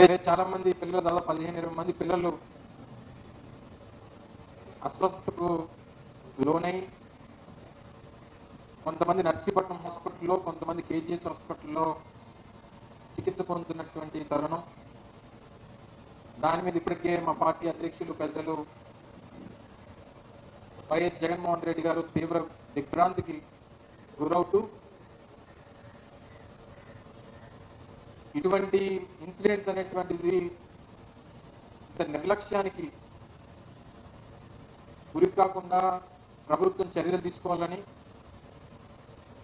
వేరే చాలా మంది పిల్లలు దాదాపు పదిహేను ఇరవై మంది పిల్లలు అస్వస్థకు లోనై కొంతమంది నర్సీపట్నం హాస్పిటల్లో కొంతమంది కేజీహెచ్ హాస్పిటల్లో చికిత్స పొందుతున్నటువంటి తరుణం. దాని మీద ఇప్పటికే మా పార్టీ అధ్యక్షులు పెద్దలు వైఎస్ జగన్మోహన్ రెడ్డి గారు తీవ్ర దిగ్భ్రాంతికి గురవుతూ ఇటువంటి ఇన్సిడెంట్స్ అనేటువంటిది ఇంత నిర్లక్ష్యానికి గురి కాకుండా ప్రభుత్వం చర్యలు తీసుకోవాలని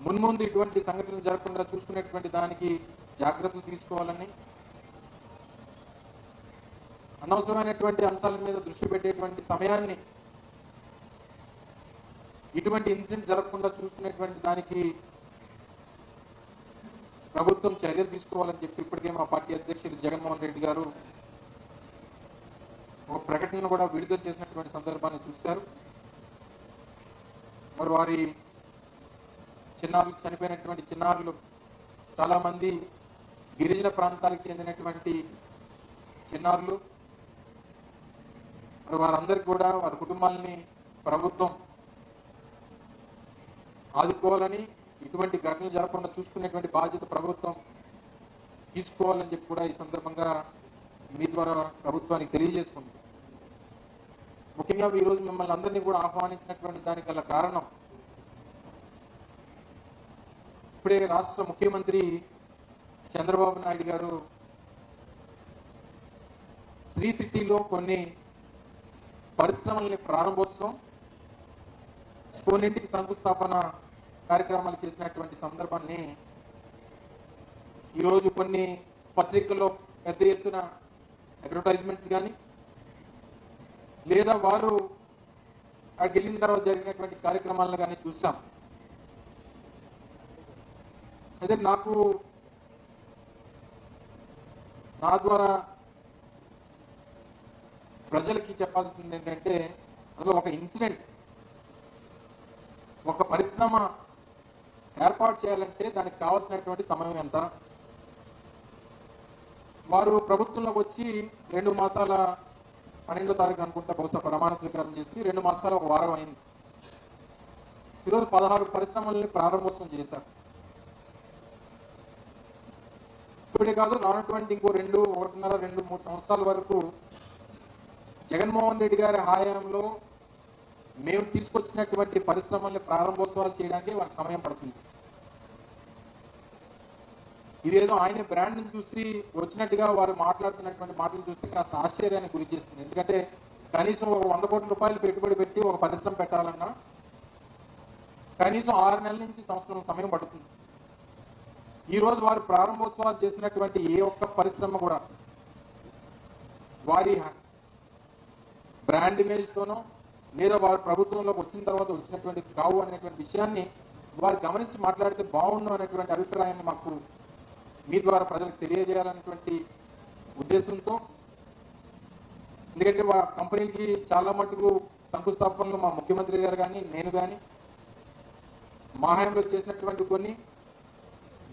మున్ముందు ఇటువంటి సంఘటనలు జరగకుండా చూసుకునేటువంటి దానికి జాగ్రత్తలు తీసుకోవాలని అనవసరమైనటువంటి అంశాల మీద దృష్టి పెట్టేటువంటి సమయాన్ని ఇటువంటి ఇన్సిడెంట్ జరగకుండా చూసుకునేటువంటి దానికి ప్రభుత్వం చర్యలు తీసుకోవాలని చెప్పి ఇప్పటికే మా పార్టీ అధ్యక్షులు జగన్మోహన్ రెడ్డి గారు ఒక ప్రకటన కూడా విడుదల చేసినటువంటి సందర్భాన్ని చూశారు. మరి వారి చిన్నారులు చనిపోయినటువంటి చిన్నారులు చాలా మంది గిరిజన ప్రాంతాలకు చెందినటువంటి చిన్నారులు మరి వారందరికీ కూడా వారి కుటుంబాలని ప్రభుత్వం ఆదుకోవాలని ఇటువంటి ఘటనలు జరగకుండా చూసుకునేటువంటి బాధ్యత ప్రభుత్వం తీసుకోవాలని చెప్పి కూడా ఈ సందర్భంగా మీ ద్వారా ప్రభుత్వానికి తెలియజేసుకుంది. ముఖ్యంగా ఈరోజు మిమ్మల్ని అందరినీ కూడా ఆహ్వానించినటువంటి దానికి గల కారణం ఇప్పుడే రాష్ట్ర ముఖ్యమంత్రి చంద్రబాబు నాయుడు గారు శ్రీ సిటీలో కొన్ని పరిశ్రమల్ని ప్రారంభోత్సవం కొన్నింటికి శంకుస్థాపన కార్యక్రమాలు చేసినటువంటి సందర్భాన్ని ఈరోజు కొన్ని పత్రికల్లో పెద్ద ఎత్తున అడ్వర్టైజ్మెంట్స్ కానీ లేదా వారు అక్కడికి వెళ్ళిన తర్వాత జరిగినటువంటి కార్యక్రమాలను కానీ చూసాం. అయితే నాకు నా ద్వారా ప్రజలకి చెప్పాల్సింది ఏంటంటే అందులో ఒక ఇన్సిడెంట్ ఒక పరిశ్రమ ఏర్పాటు చేయాలంటే దానికి కావాల్సినటువంటి సమయం ఎంత? వారు ప్రభుత్వంలోకి వచ్చి రెండు మాసాల పన్నెండో తారీఖు అనుకుంటా బహుశా ప్రమాణ స్వీకారం చేసి రెండు మాసాల ఒక వారం అయింది. ఈరోజు పదహారు పరిశ్రమల్ని ప్రారంభోత్సవం చేశారు. ఇప్పుడే కాదు రానటువంటి ఇంకో రెండు ఒకటిన్నర రెండు మూడు సంవత్సరాల వరకు జగన్మోహన్ రెడ్డి గారి హయాంలో మేము తీసుకొచ్చినటువంటి పరిశ్రమల్ని ప్రారంభోత్సవాలు చేయడానికి వారికి సమయం పడుతుంది. ఇదేదో ఆయన బ్రాండ్ని చూసి వచ్చినట్టుగా వారు మాట్లాడుతున్నటువంటి మాటలు చూస్తే కాస్త ఆశ్చర్యానికి గురి చేస్తుంది. ఎందుకంటే కనీసం ఒక వంద కోట్ల రూపాయలు పెట్టుబడి పెట్టి ఒక పరిశ్రమ పెట్టాలన్నా కనీసం ఆరు నెలల నుంచి సంవత్సరం సమయం పడుతుంది. ఈరోజు వారు ప్రారంభోత్సవాలు చేసినటువంటి ఏ ఒక్క పరిశ్రమ కూడా వారి బ్రాండ్ ఇమేజ్తోనో లేదా వారు ప్రభుత్వంలోకి వచ్చిన తర్వాత వచ్చినటువంటి కావు అనేటువంటి విషయాన్ని వారు గమనించి మాట్లాడితే బాగుండు అనేటువంటి అభిప్రాయాన్ని మాకు మీ ద్వారా ప్రజలకు తెలియజేయాలనేటువంటి ఉద్దేశంతో. ఎందుకంటే మా కంపెనీలకి చాలా మటుకు శంకుస్థాపనలు మా ముఖ్యమంత్రి గారు కానీ నేను కానీ మా హయాంలో చేసినటువంటి కొన్ని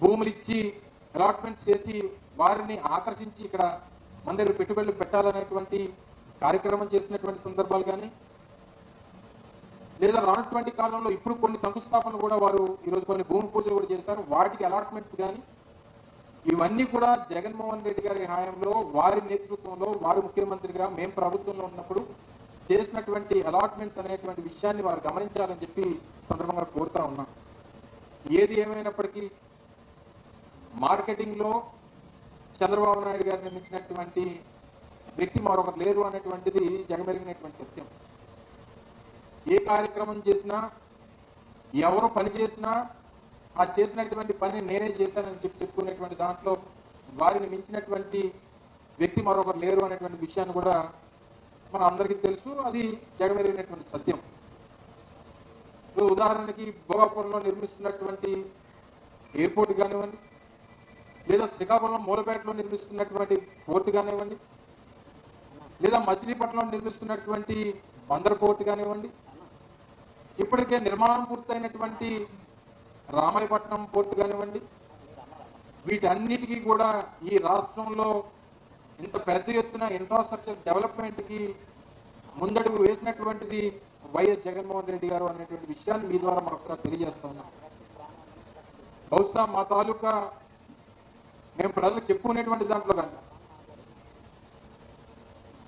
భూములు ఇచ్చి అలాట్మెంట్స్ చేసి వారిని ఆకర్షించి ఇక్కడ మన దగ్గర పెట్టుబడులు పెట్టాలనేటువంటి కార్యక్రమం చేసినటువంటి సందర్భాలు కానీ లేదా రానటువంటి కాలంలో ఇప్పుడు కొన్ని శంకుస్థాపనలు కూడా వారు ఈరోజు కొన్ని భూమి పూజలు కూడా చేశారు. వాటికి అలాట్మెంట్స్ కానీ ఇవన్నీ కూడా జగన్మోహన్ రెడ్డి గారి హయాంలో వారి నేతృత్వంలో వారు ముఖ్యమంత్రిగా మేము ప్రభుత్వంలో ఉన్నప్పుడు చేసినటువంటి అలాట్మెంట్స్ అనేటువంటి విషయాన్ని వారు గమనించాలని చెప్పి సందర్భంగా కోరుతా ఉన్నాం. ఏది ఏమైనప్పటికీ మార్కెటింగ్లో చంద్రబాబు నాయుడు గారు నిర్మించినటువంటి వ్యక్తి మరొకరు లేరు అనేటువంటిది జగమెరిగినటువంటి సత్యం. ఏ కార్యక్రమం చేసినా ఎవరు పని చేసినా ఆ చేసినటువంటి పని నేనే చేశానని చెప్పి చెప్పుకునేటువంటి దాంట్లో వారిని మించినటువంటి వ్యక్తి మరొకరు లేరు అనేటువంటి విషయాన్ని కూడా మన అందరికీ తెలుసు. అది జగమెరిగినటువంటి సత్యం. ఇప్పుడు ఉదాహరణకి భోగాపురంలో నిర్మిస్తున్నటువంటి ఎయిర్పోర్ట్ కానివ్వండి లేదా శ్రీకాకుళం మూలపేటలో నిర్మిస్తున్నటువంటి పోర్టు కానివ్వండి లేదా మచిలీపట్నంలో నిర్మిస్తున్నటువంటి బందర్ పోర్టు కానివ్వండి ఇప్పటికే నిర్మాణం పూర్తయినటువంటి రామాయపట్నం పోర్టు కానివ్వండి వీటన్నిటికీ కూడా ఈ రాష్ట్రంలో ఇంత పెద్ద ఎత్తున ఇన్ఫ్రాస్ట్రక్చర్ డెవలప్మెంట్కి ముందడుగు వేసినటువంటిది వైఎస్ జగన్మోహన్ రెడ్డి గారు అనేటువంటి విషయాన్ని మీ ద్వారా మరొకసారి తెలియజేస్తున్నాం బహుశా మా తాలూకా మేము ప్రజలకు చెప్పుకునేటువంటి దాంట్లో కానీ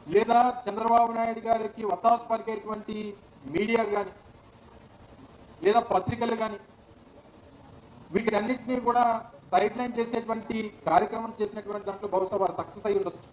లేదా చంద్రబాబు నాయుడు గారికి వత్తాసు పలికేటువంటి మీడియా కానీ లేదా పత్రికలు కానీ వీటన్నిటినీ కూడా సైడ్ లైన్ చేసేటువంటి కార్యక్రమం చేసినటువంటి దాంట్లో బహుశా వారు సక్సెస్ అయి ఉండొచ్చు